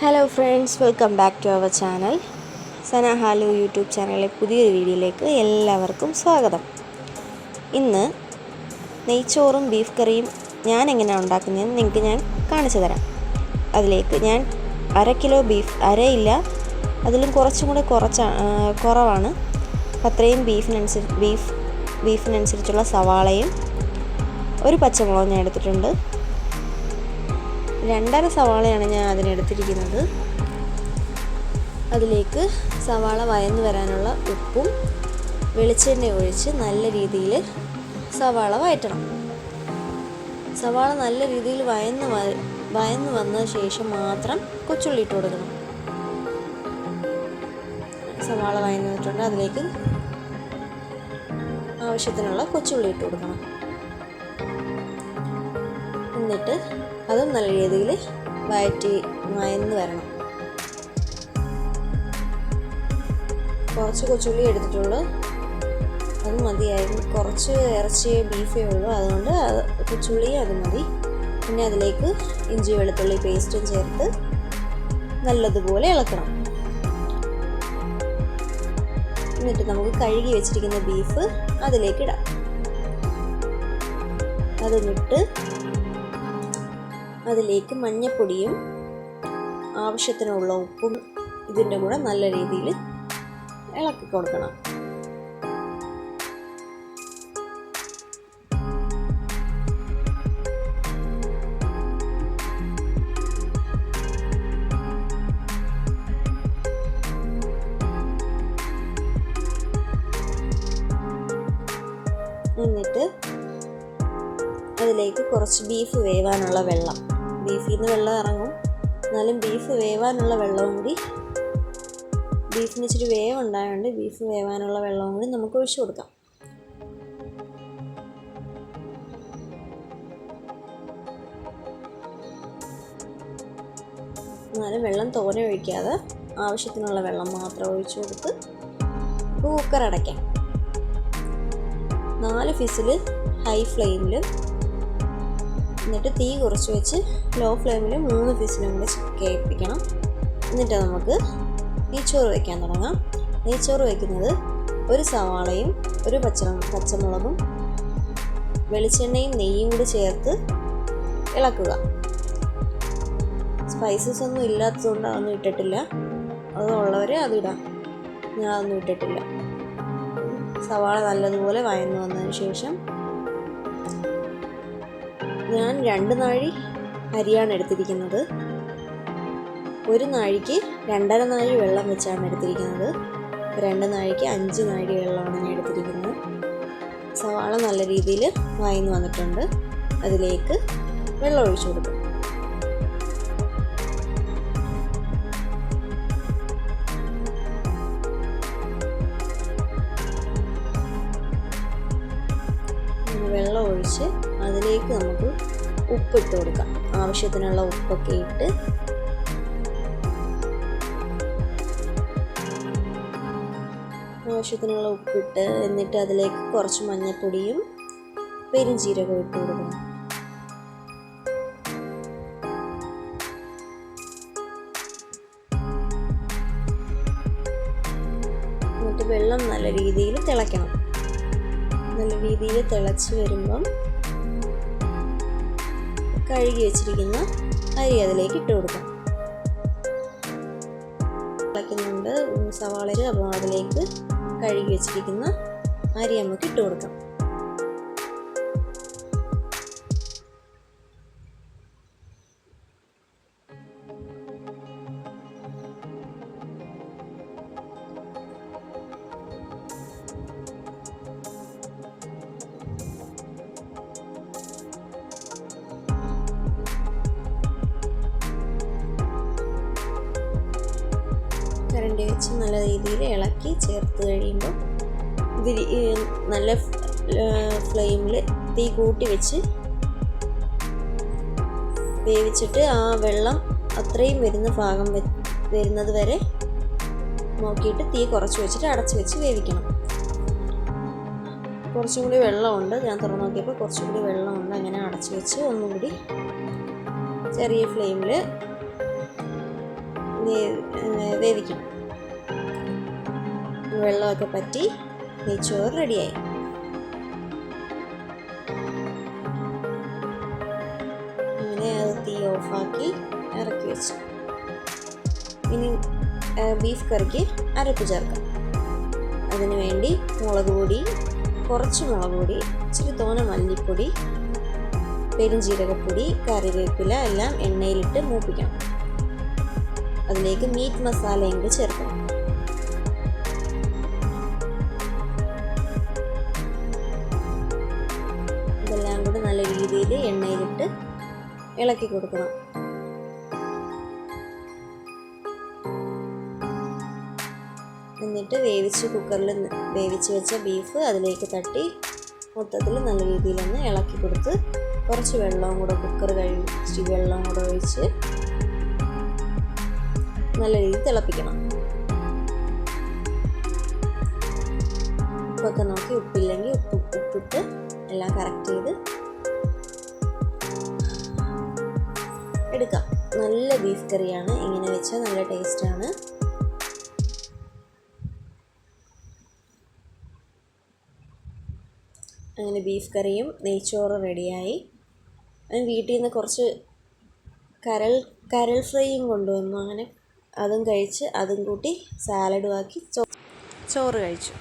Hello friends welcome back to our channel Sana Halu YouTube ചാനലിലെ പുതിയൊരു വീഡിയോയിലേക്ക് എല്ലാവർക്കും സ്വാഗതം. ഇന്ന് നെയ്ച്ചോറും ബീഫ് കറിയും ഞാൻ എങ്ങനെയാണ് ഉണ്ടാക്കുന്നതെന്ന് നിങ്ങൾക്ക് ഞാൻ കാണിച്ചു തരാം. അതിലേക്ക് ഞാൻ അര കിലോ ബീഫ് അരയില്ല അതിലും കുറച്ചും കൂടെ കുറച്ച കുറവാണ്. അത്രയും ബീഫിനനുസരിച്ച് ബീഫ് ബീഫിനനുസരിച്ചുള്ള സവാളയും ഒരു പച്ചമുളകും ഞാൻ എടുത്തിട്ടുണ്ട്. രണ്ടര സവാളയാണ് ഞാൻ അതിനെടുത്തിരിക്കുന്നത്. അതിലേക്ക് സവാള വയന്ന് വരാനുള്ള ഉപ്പും വെളിച്ചെണ്ണ ഒഴിച്ച് നല്ല രീതിയിൽ സവാള വയറ്റണം. സവാള നല്ല രീതിയിൽ വയന്ന് വയന്ന് വന്ന ശേഷം മാത്രം കൊച്ചുള്ളി ഇട്ട് കൊടുക്കണം. സവാള വയന്ന് വന്നിട്ടുണ്ട്. അതിലേക്ക് ആവശ്യത്തിനുള്ള കൊച്ചുള്ളി ഇട്ട് കൊടുക്കണം. എന്നിട്ട് അതും നല്ല രീതിയിൽ വയറ്റി മയന്ന് വരണം. കുറച്ച് കൊച്ചുള്ളി എടുത്തിട്ടുള്ളൂ. അത് മതിയായിരുന്നു. കുറച്ച് ഇറച്ചി ബീഫേ ഉള്ളൂ. അതുകൊണ്ട് കൊച്ചുള്ളി അത് മതി. പിന്നെ അതിലേക്ക് ഇഞ്ചി വെളുത്തുള്ളി പേസ്റ്റും ചേർത്ത് നല്ലതുപോലെ ഇളക്കണം. എന്നിട്ട് നമുക്ക് കഴുകി വെച്ചിരിക്കുന്ന ബീഫ് അതിലേക്ക് ഇടാം. അതൊന്നിട്ട് അതിലേക്ക് മഞ്ഞപ്പൊടിയും ആവശ്യത്തിനുള്ള ഉപ്പും ഇതിന്റെ കൂടെ നല്ല രീതിയിൽ ഇളക്കി കൊടുക്കണം. എന്നിട്ട് അതിലേക്ക് കുറച്ച് ബീഫ് വേവാനുള്ള വെള്ളം. ബീഫിൽ നിന്ന് വെള്ളം ഇറങ്ങും. എന്നാലും ബീഫ് വേവാനുള്ള വെള്ളവും കൂടി ബീഫിന് ഇച്ചിരി വേവ് ഉണ്ടായതുകൊണ്ട് ബീഫ് വേവാനുള്ള വെള്ളവും കൂടി നമുക്ക് ഒഴിച്ചു കൊടുക്കാം. എന്നാലും വെള്ളം തോനെ ഒഴിക്കാതെ ആവശ്യത്തിനുള്ള വെള്ളം മാത്രം ഒഴിച്ചു കൊടുത്ത് കുക്കർ അടയ്ക്കാം. നാല് ഫിസിൽ ഹൈ ഫ്ലെയിമിൽ എന്നിട്ട് തീ കുറച്ച് വെച്ച് ലോ ഫ്ലെയിമിൽ മൂന്ന് ഫിസിലും കൂടി കേൾപ്പിക്കണം. എന്നിട്ട് നമുക്ക് നെയ്ച്ചോറ് വയ്ക്കാൻ തുടങ്ങാം. നെയ്ച്ചോറ് വയ്ക്കുന്നത് ഒരു സവാളയും ഒരു പച്ച പച്ചമുളകും വെളിച്ചെണ്ണയും നെയ്യും കൂടി ചേർത്ത് ഇളക്കുക. സ്പൈസസ് ഒന്നും ഇല്ലാത്തതുകൊണ്ട് അതൊന്നും ഇട്ടിട്ടില്ല. അത് ഉള്ളവർ അതിടാം ഞാൻ അതൊന്നും ഇട്ടിട്ടില്ല. സവാള നല്ലതുപോലെ വയന്നു വന്നതിന് ശേഷം ഞാൻ രണ്ട് നാഴി അരിയാണ് എടുത്തിരിക്കുന്നത്. ഒരു നാഴിക്ക് രണ്ടര നാഴി വെള്ളം വെച്ചാണ് എടുത്തിരിക്കുന്നത്. രണ്ട് നാഴിക്ക് അഞ്ച് നാഴി വെള്ളമാണ് ഞാൻ എടുത്തിരിക്കുന്നത്. സവാള നല്ല രീതിയിൽ വയന്ന് വന്നിട്ടുണ്ട്. അതിലേക്ക് വെള്ളം ഒഴിച്ചു കൊടുക്കും. വെള്ളം ഒഴിച്ച് അതിലേക്ക് നമുക്ക് ഉപ്പിട്ട് കൊടുക്കാം. ആവശ്യത്തിനുള്ള ഉപ്പൊക്കെ ഇട്ട്. ആവശ്യത്തിനുള്ള ഉപ്പിട്ട് എന്നിട്ട് അതിലേക്ക് കുറച്ച് മഞ്ഞൾപ്പൊടിയും പെരിഞ്ചീരകവും ഇട്ട് കൊടുക്കണം എന്നിട്ട് വെള്ളം നല്ല രീതിയിൽ തിളയ്ക്കണം. നല്ല രീതിയിൽ തിളച്ച് വരുമ്പം കഴുകി വെച്ചിരിക്കുന്ന അരി അതിലേക്ക് ഇട്ട് കൊടുക്കാം. തിളയ്ക്കുന്നുണ്ട് സവാളര് അപ്പോൾ അതിലേക്ക് കഴുകി വെച്ചിരിക്കുന്ന അരി നമുക്ക് ഇട്ട് കൊടുക്കാം. വെച്ച് നല്ല രീതിയിൽ ഇളക്കി ചേർത്ത് കഴിയുമ്പോൾ ഇതിൽ നല്ല ഫ്ലെയിമിൽ തീ കൂട്ടി വെച്ച് വേവിച്ചിട്ട് ആ വെള്ളം അത്രയും വരുന്ന ഭാഗം വരുന്നത് വരെ നോക്കിയിട്ട് തീ കുറച്ച് വെച്ചിട്ട് അടച്ച് വെച്ച് വേവിക്കണം. കുറച്ചും കൂടി വെള്ളമുണ്ട്. ഞാൻ തുറന്നു നോക്കിയപ്പോൾ കുറച്ചും കൂടി വെള്ളമുണ്ട്. അങ്ങനെ അടച്ചു വെച്ച് ഒന്നും കൂടി ചെറിയ ഫ്ലെയിമിൽ വേവിക്കണം. വെള്ളമൊക്കെ പറ്റി നെയ്ച്ചോറ് റെഡിയായി. അങ്ങനെ അത് തീ ഓഫാക്കി ഇറക്കി വെച്ചു. ഇനി ബീഫ് കറിക്ക് അരപ്പ് ചേർക്കാം. അതിന് വേണ്ടി മുളക് പൊടി കുറച്ച് മുളക് പൊടി ഇച്ചിരി തോന മല്ലിപ്പൊടി പെരുംജീരകപ്പൊടി കറിവേപ്പില എല്ലാം എണ്ണയിലിട്ട് മൂപ്പിക്കണം. അതിലേക്ക് മീറ്റ് മസാലയും ചേർക്കണം. രീതിയിൽ എണ്ണയിലിട്ട് ഇളക്കി കൊടുക്കണം. എന്നിട്ട് വേവിച്ച് കുക്കറിൽ വേവിച്ച് വെച്ച ബീഫ് അതിലേക്ക് തട്ടി മൊത്തത്തിൽ നല്ല രീതിയിലൊന്ന് ഇളക്കി കൊടുത്ത് കുറച്ച് വെള്ളവും കൂടെ കുക്കർ കഴിച്ച് വെള്ളവും കൂടെ ഒഴിച്ച് നല്ല രീതിയിൽ തിളപ്പിക്കണം. ഉപ്പൊക്കെ നോക്കി ഉപ്പില്ലെങ്കിൽ ഉപ്പ് ഉപ്പിട്ട് എല്ലാം കറക്റ്റ് ചെയ്ത് എടുക്കാം. നല്ല ബീഫ് കറിയാണ് ഇങ്ങനെ വെച്ചാൽ നല്ല ടേസ്റ്റാണ് അങ്ങനെ ബീഫ് കറിയും നെയ്ച്ചോറ് റെഡിയായി വീട്ടിൽ നിന്ന് കുറച്ച് കരൽ കരൽ ഫ്രൈയും കൊണ്ടുവന്നു. അങ്ങനെ അതും കഴിച്ച് അതും കൂട്ടി സാലഡും ആക്കി ചോറ് കഴിച്ചു.